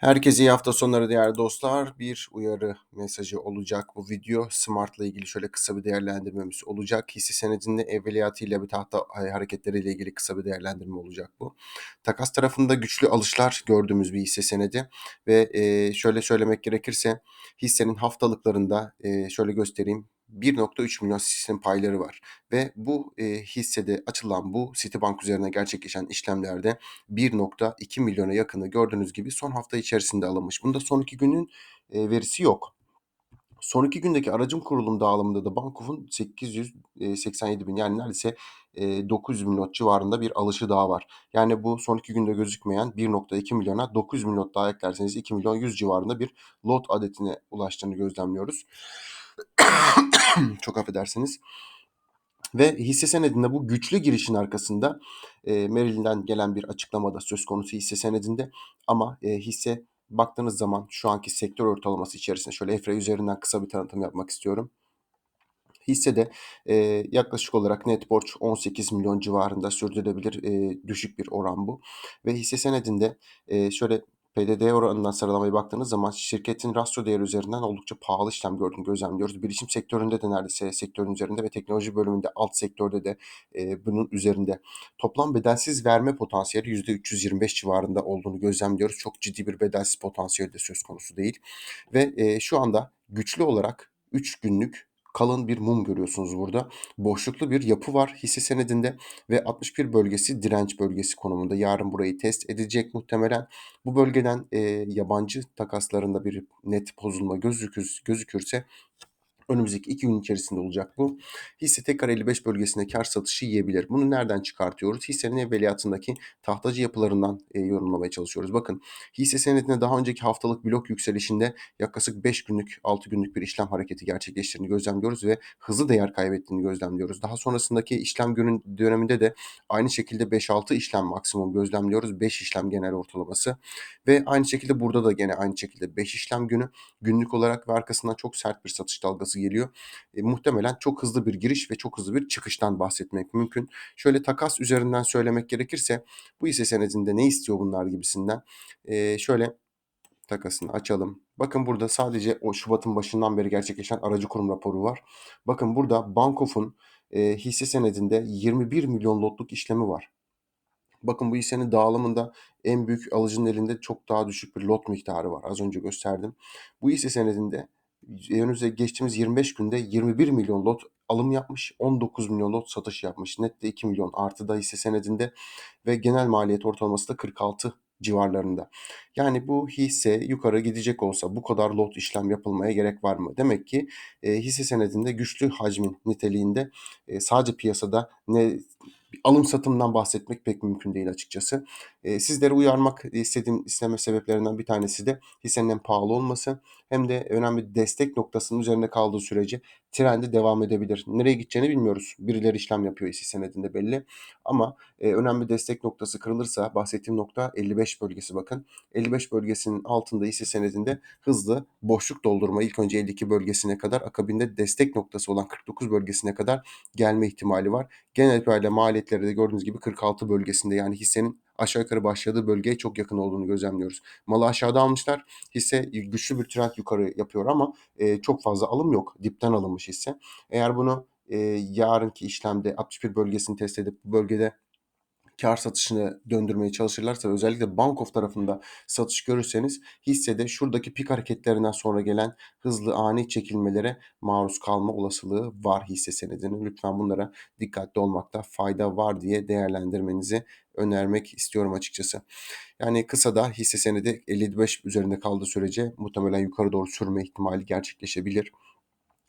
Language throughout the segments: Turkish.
Herkese iyi hafta sonları değerli dostlar. Bir uyarı mesajı olacak bu video. Smart'la ilgili şöyle kısa bir değerlendirmemiz olacak. Hisse senedinde evveliyatıyla bir tahta hareketleriyle ilgili kısa bir değerlendirme olacak bu. Takas tarafında güçlü alışlar gördüğümüz bir hisse senedi ve şöyle söylemek gerekirse hissenin haftalıklarında şöyle göstereyim 1.3 milyon hissenin payları var ve bu e, hissede açılan bu Citibank üzerine gerçekleşen işlemlerde 1.2 milyona yakını gördüğünüz gibi son hafta içerisinde alınmış. Bunda son iki günün e, verisi yok. Son iki gündeki aracım kurulum dağılımında da Bankof'un 887 bin yani neredeyse e, 900 bin lot civarında bir alışı daha var. Yani bu son iki günde gözükmeyen 1.2 milyona 900 bin lot daha eklerseniz 2 milyon 100 civarında bir lot adetine ulaştığını gözlemliyoruz. Çok affedersiniz. Ve hisse senedinde bu güçlü girişin arkasında e, Merrill'den gelen bir açıklamada söz konusu hisse senedinde ama e, hisse baktığınız zaman şu anki sektör ortalaması içerisinde şöyle EFRA üzerinden kısa bir tanıtım yapmak istiyorum. Hissede e, yaklaşık olarak net borç 18 milyon civarında sürdürülebilir e, düşük bir oran bu. Ve hisse senedinde e, şöyle PDD oranından sıralamaya baktığınız zaman şirketin rasyo değeri üzerinden oldukça pahalı işlem gördüğünü gözlemliyoruz. Bilişim sektöründe de neredeyse sektörün üzerinde ve teknoloji bölümünde alt sektörde de e, bunun üzerinde. Toplam bedelsiz verme potansiyeli %325 civarında olduğunu gözlemliyoruz. Çok ciddi bir bedelsiz potansiyeli de söz konusu değil. Ve e, şu anda güçlü olarak 3 günlük kalın bir mum görüyorsunuz burada. Boşluklu bir yapı var hisse senedinde ve 61 bölgesi direnç bölgesi konumunda. Yarın burayı test edecek muhtemelen. Bu bölgeden e, yabancı takaslarında bir net bozulma gözükür, gözükürse Önümüzdeki iki gün içerisinde olacak bu. Hisse tekrar 55 bölgesinde kar satışı yiyebilir. Bunu nereden çıkartıyoruz? Hissenin evveliyatındaki tahtacı yapılarından e, yorumlamaya çalışıyoruz. Bakın hisse senedinde daha önceki haftalık blok yükselişinde yaklaşık 5 günlük 6 günlük bir işlem hareketi gerçekleştirdiğini gözlemliyoruz ve hızlı değer kaybettiğini gözlemliyoruz. Daha sonrasındaki işlem günün döneminde de aynı şekilde 5-6 işlem maksimum gözlemliyoruz. 5 işlem genel ortalaması ve aynı şekilde burada da gene aynı şekilde 5 işlem günü günlük olarak ve arkasından çok sert bir satış dalgası geliyor. E, muhtemelen çok hızlı bir giriş ve çok hızlı bir çıkıştan bahsetmek mümkün. Şöyle takas üzerinden söylemek gerekirse bu hisse senedinde ne istiyor bunlar gibisinden. E, şöyle takasını açalım. Bakın burada sadece o Şubat'ın başından beri gerçekleşen aracı kurum raporu var. Bakın burada Bankof'un e, hisse senedinde 21 milyon lotluk işlemi var. Bakın bu hissenin dağılımında en büyük alıcının elinde çok daha düşük bir lot miktarı var. Az önce gösterdim. Bu hisse senedinde önümüzde geçtiğimiz 25 günde 21 milyon lot alım yapmış, 19 milyon lot satış yapmış. Net de 2 milyon artı da hisse senedinde ve genel maliyet ortalaması da 46 civarlarında. Yani bu hisse yukarı gidecek olsa bu kadar lot işlem yapılmaya gerek var mı? Demek ki e, hisse senedinde güçlü hacmin niteliğinde e, sadece piyasada ne alım satımdan bahsetmek pek mümkün değil açıkçası. E, sizleri uyarmak istediğim isteme sebeplerinden bir tanesi de hissenin hem pahalı olması hem de önemli destek noktasının üzerinde kaldığı sürece trendi devam edebilir. Nereye gideceğini bilmiyoruz. Birileri işlem yapıyor hisse senedinde belli. Ama e, önemli destek noktası kırılırsa bahsettiğim nokta 55 bölgesi bakın. 55 bölgesinin altında hisse senedinde hızlı boşluk doldurma ilk önce 52 bölgesine kadar akabinde destek noktası olan 49 bölgesine kadar gelme ihtimali var. Genel itibariyle maliyetleri de gördüğünüz gibi 46 bölgesinde yani hissenin aşağı yukarı başladığı bölgeye çok yakın olduğunu gözlemliyoruz. Malı aşağıda almışlar. Hisse güçlü bir trend yukarı yapıyor ama e, çok fazla alım yok. Dipten alınmış hisse. Eğer bunu e, yarınki işlemde 61 bölgesini test edip bu bölgede kar satışını döndürmeye çalışırlarsa özellikle Bankof tarafında satış görürseniz hissede şuradaki pik hareketlerinden sonra gelen hızlı ani çekilmelere maruz kalma olasılığı var hisse senedinin. Lütfen bunlara dikkatli olmakta fayda var diye değerlendirmenizi önermek istiyorum açıkçası. Yani kısa da hisse senedi 55 üzerinde kaldığı sürece muhtemelen yukarı doğru sürme ihtimali gerçekleşebilir.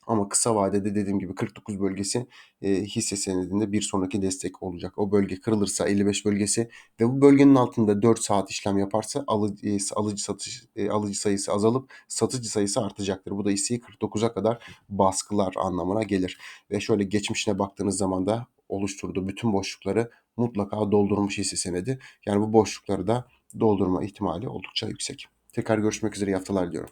Ama kısa vadede dediğim gibi 49 bölgesi e, hisse senedinde bir sonraki destek olacak. O bölge kırılırsa 55 bölgesi ve bu bölgenin altında 4 saat işlem yaparsa alıcı, e, alıcı satış e, alıcı sayısı azalıp satıcı sayısı artacaktır. Bu da hisseyi 49'a kadar baskılar anlamına gelir. Ve şöyle geçmişine baktığınız zaman da oluşturduğu bütün boşlukları mutlaka doldurmuş hisse senedi. Yani bu boşlukları da doldurma ihtimali oldukça yüksek. Tekrar görüşmek üzere iyi haftalar diliyorum.